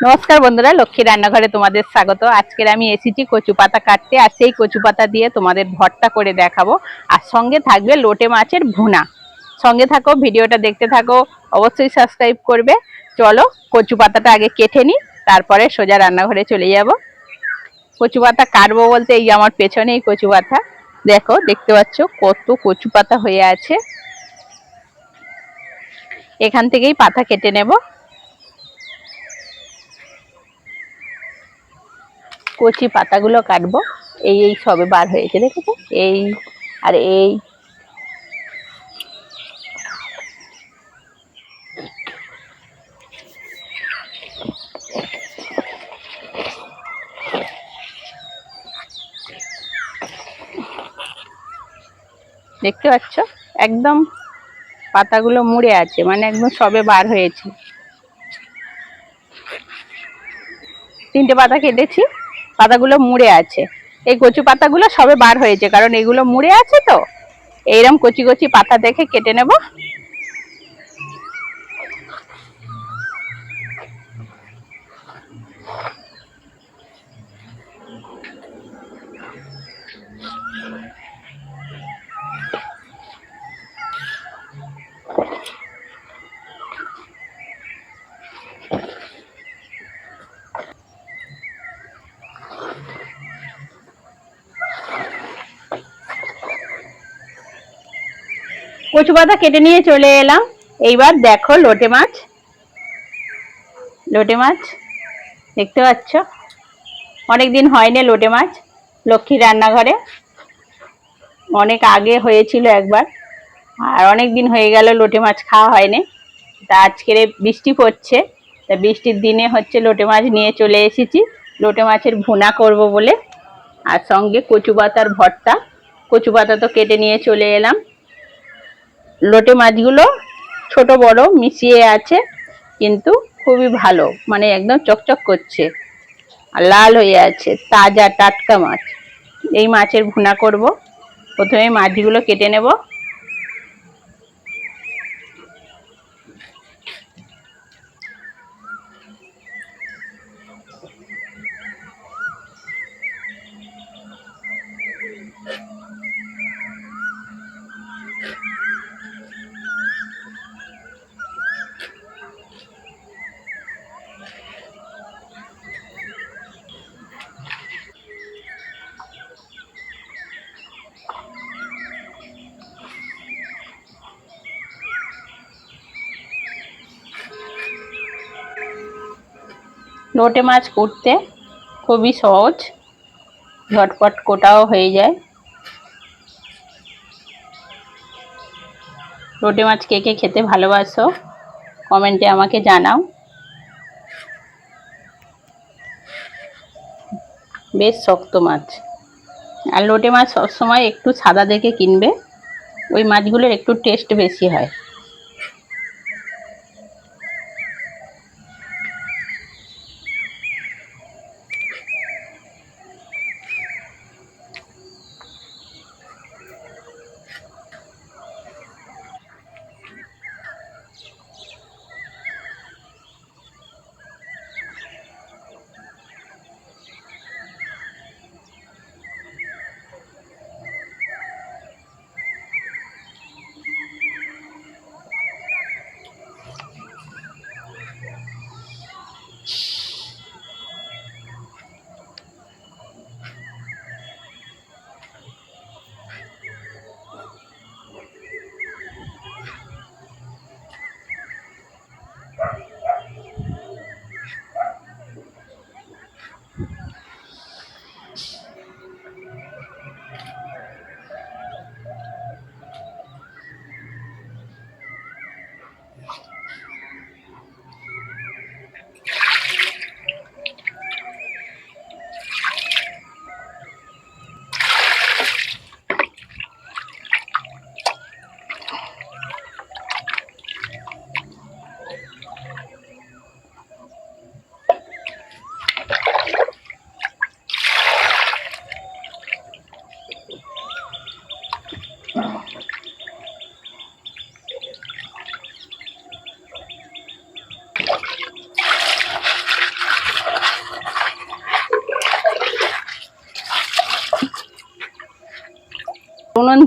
নমস্কার বন্ধুরা লক্ষ্মী রান্নাঘরে তোমাদের স্বাগত। আজকের আমি এসেছি কচু পাতা কাটতে, আর সেই কচু পাতা দিয়ে তোমাদের ভর্তা করে দেখাবো। আর সঙ্গে থাকবে লোটে মাছের ভুনা। সঙ্গে থাকো, ভিডিওটা দেখতে থাকো, অবশ্যই সাবস্ক্রাইব করবে। চলো, কচু পাতাটা আগে কেটে নিই, তারপরে সোজা রান্নাঘরে চলে যাব। কচু পাতা কাটবো বলতে এই আমার পেছনেই কচু পাতা। দেখো, দেখতে পাচ্ছ কত কচু পাতা হয়ে আছে। এখান থেকেই পাতা কেটে নেব। কচি পাতাগুলো কাটবো। এই এই সবে বার হয়েছে, দেখেছ? এই আর এই। দেখতে পাচ্ছ? একদম পাতাগুলো মুড়ে আছে মানে একদম সবে বার হয়েছে। তিনটে পাতা কেটেছি। পাতাগুলো মুড়ে আছে। এই কচু পাতাগুলো সবে বার হয়েছে, কারণ এগুলো মুড়ে আছে তো। এইরকম কচি কচি পাতা দেখে কেটে নেব। কচু পাতা কেটে নিয়ে চলে এলাম। এইবার দেখো লোটে মাছ। লোটে মাছ, দেখতে পাচ্ছ? অনেক দিন হয়নি লোটে মাছ লক্ষ্মী রান্নাঘরে। অনেক আগে হয়েছিল একবার, আর অনেক দিন হয়ে গেল লোটে মাছ খাওয়া হয়নি। তা আজকের বৃষ্টি পড়ছে, তা বৃষ্টির দিনে হচ্ছে লোটে মাছ নিয়ে চলে এসেছি। লোটে মাছের ভুনা করব বলে। আর সঙ্গে কচু পাতার ভর্তা, কচু পাতা তো কেটে নিয়ে চলে এলাম। লোটে মাছগুলো ছোট, বড় মিশিয়ে আছে, কিন্তু খুবই ভালো মানে একদম চকচক করছে আর লাল হয়ে আছে, তাজা টাটকা মাছ। এই মাছের ভুনা করব। প্রথমে মাছগুলো কেটে নেব। লোটে মাছ করতে খুবই সহজ। ঝটপট কোটাও হয়ে যায়। লোটে মাছ কে কে খেতে ভালোবাসো, কমেন্টে আমাকে জানাও। বেশ শক্ত মাছ। আর লোটে মাছ সবসময় একটু সাদা দেখে কিনবে। ওই মাছগুলোর একটু টেস্ট বেশি হয়।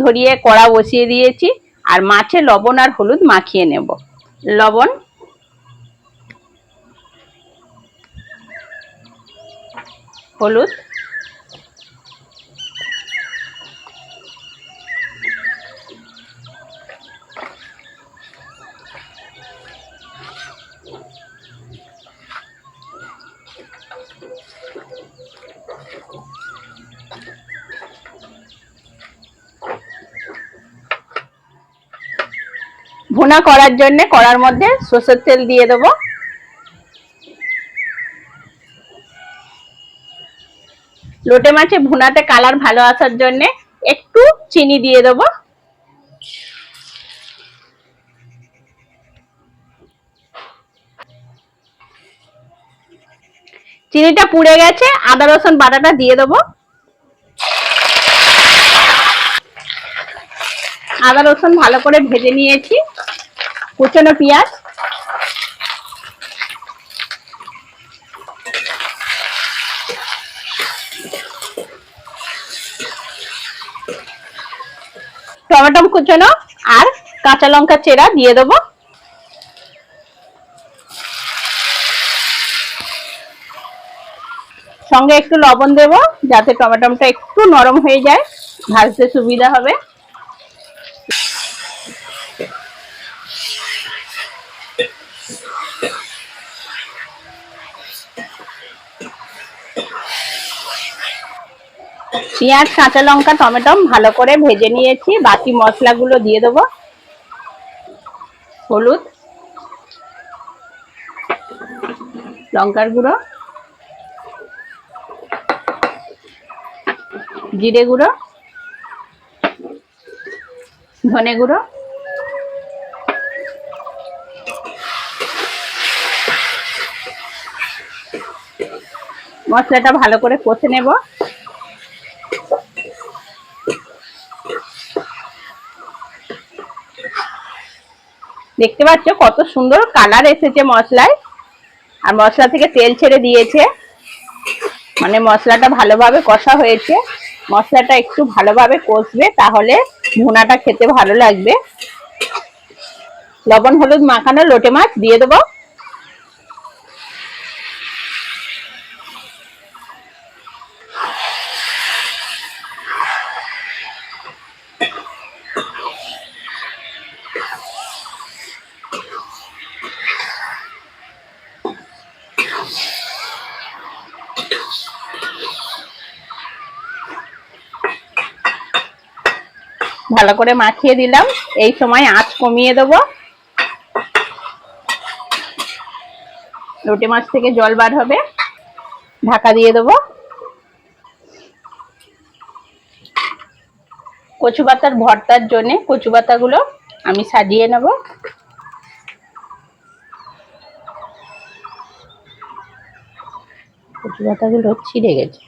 ধরিয়ে কড়া বসিয়ে দিয়েছি আর মাছে লবণ আর হলুদ মাখিয়ে নেব। লবণ। হলুদ। ভুনা করার জন্য কড়ার মধ্যে সর্ষের তেল দিয়ে দেবো। লোটে মাছে ভুনাতে কালার ভালো আসার জন্য একটু চিনি দিয়ে দেবো। চিনিটা পুড়ে গেছে, আদা, রসুন, বাটাটা দিয়ে দেবো। আদা, রসুন ভালো করে ভেজে নিয়েছি। কুচনো পেঁয়াজ। টমেটো কুচনো আর কাঁচা লঙ্কা চেরা দিয়ে দেবো। সঙ্গে একটু লবণ দেব, যাতে টমেটোটা একটু নরম হয়ে যায়, ভাজতে সুবিধা হবে। পেঁয়াজ, কাঁচা লঙ্কা, টমেটো ভালো করে ভেজে নিয়েছি। বাকি মশলাগুলো দিয়ে দেবো। হলুদ, লঙ্কার গুঁড়ো, জিরে গুঁড়ো, ধনে গুঁড়ো। মশলাটা ভালো করে কষে নেব। দেখতে পাচ্ছ কত সুন্দর কালার এসেছে মশলায়। আর মশলা থেকে তেল ছেড়ে দিয়েছে। মানে মশলাটা ভালোভাবে কষা হয়েছে। মশলাটা একটু ভালোভাবে কষবে, তাহলে ভুনাটা খেতে ভালো লাগবে। লবণ, হলুদ মাখানো লোটে মাছ দিয়ে দেবো। ভালো করে মাখিয়ে দিলাম। এই সময় আঁচ কমিয়ে দেবো। লোটে মাছ থেকে জল বার হবে। ঢাকা দিয়ে দেবো। কচু পাতার ভর্তার জন্য কচু পাতাগুলো আমি সাজিয়ে নেব। কচু পাতাগুলো ছিঁড়ে গেছে।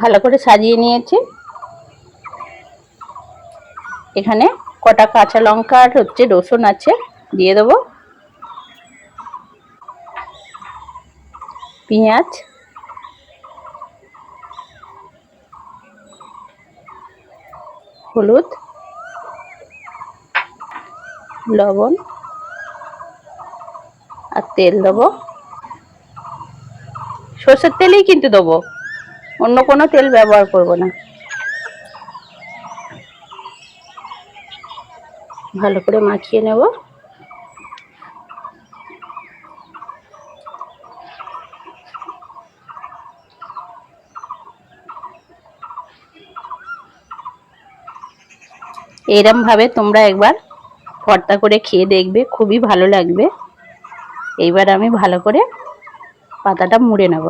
ভালো করে সাজিয়ে নিয়েছি। এখানে কটা কাঁচা লঙ্কা আর হচ্ছে রসুন আছে, দিয়ে দেবো। পেঁয়াজ। হলুদ। লবণ। আর তেল দেবো। সর্ষের তেলেই কিন্তু দেবো। অন্য কোনো তেল ব্যবহার করব না। ভালো করে মাখিয়ে নেব। এরম ভাবে তোমরা একবার ভর্তা করে খেয়ে দেখবে, খুবই ভালো লাগবে। এইবার আমি ভালো করে পাতাটা মুড়ে নেব।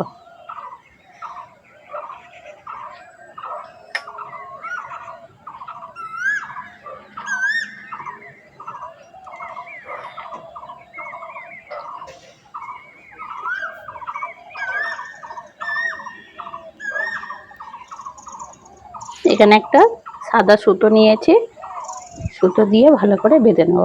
এখানে একটা সাদা সুতো নিয়েছি। সুতো দিয়ে ভালো করে বেঁধে নেব।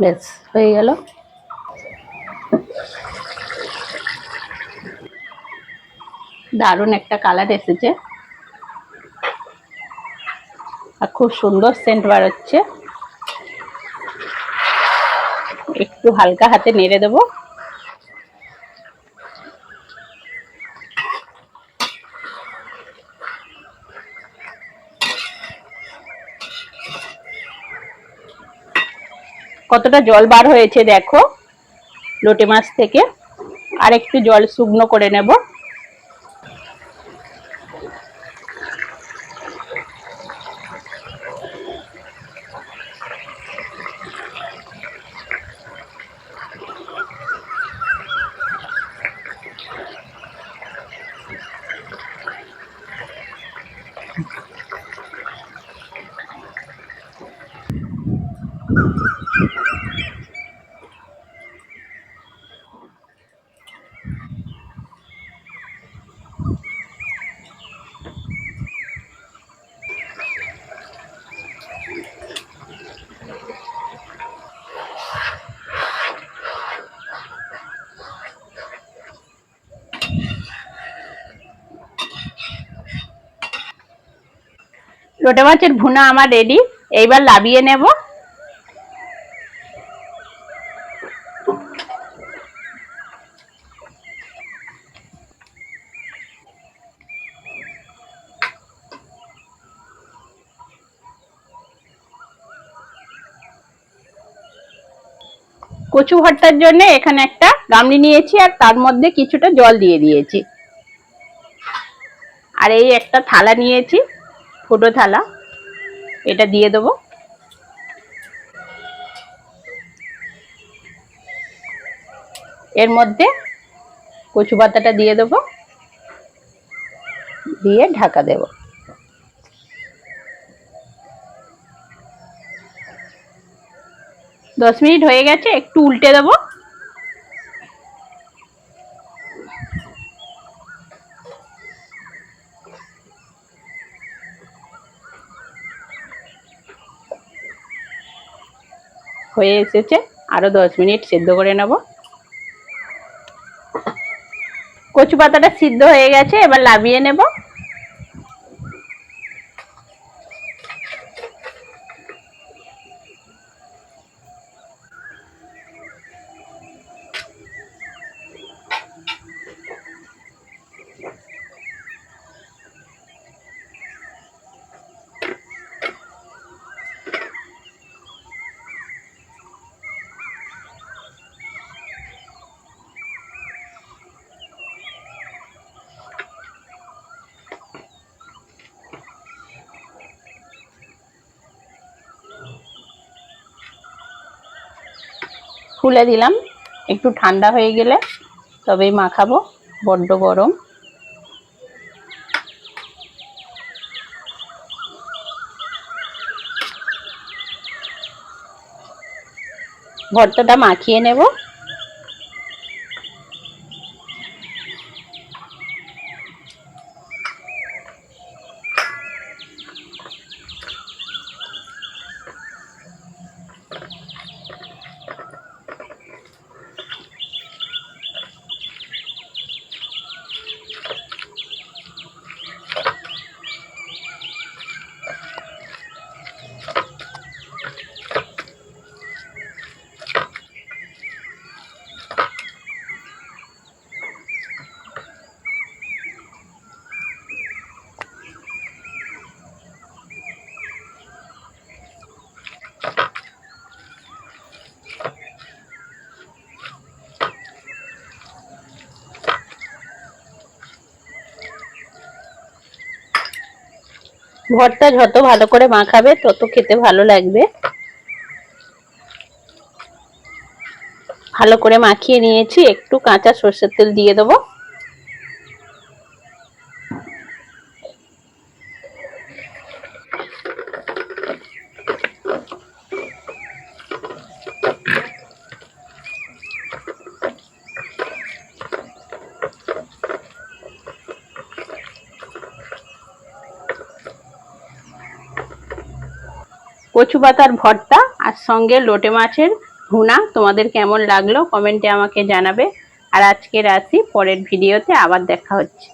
বেশ হয়ে গেল। দারুণ একটা কালার এসেছে। আর খুব সুন্দর সেন্ট বার হচ্ছে। একটু হালকা হাতে নেড়ে দেবো। কতটা জল বার হয়েছে দেখো, লোটে মাছ থেকে। আর একটু জল শুকনো করে নেব। লোটে মাছের ভুনা আমার রেডি এইবার লাবিয়ে নেব। কচু ভর্তার জন্য এখানে একটা গামলি নিয়েছি আর তার মধ্যে কিছুটা জল দিয়ে দিয়েছি। আর এই একটা থালা নিয়েছি। ফুটো থালা, এটা দিয়ে দেবো। এর মধ্যে কচু পাতাটা দিয়ে দেবো, দিয়ে ঢাকা দেব। দশ মিনিট হয়ে গেছে, একটু উল্টে দেবো। হয়ে এসেছে। আরও দশ মিনিট সেদ্ধ করে নেব। কচু পাতাটা সিদ্ধ হয়ে গেছে, এবার লাভিয়ে নেব। খুলে দিলাম। একটু ঠান্ডা হয়ে গেলে তবেই মাখাবো বড্ড গরম। ভর্তাটা মাখিয়ে নেব। ভর্তা যত ভালো করে মাখাবে, তত খেতে ভালো লাগবে। ভালো করে মাখিয়ে নিয়েছি, একটু কাঁচা সর্ষের তেল দিয়ে দেবো। কচু পাতার ভর্তা আর সঙ্গে লোটে মাছের ভুনা। তোমাদের কেমন লাগল? কমেন্টে আমাকে জানাবে। আর আজকের আসি পরের ভিডিওতে আবার দেখা হচ্ছে।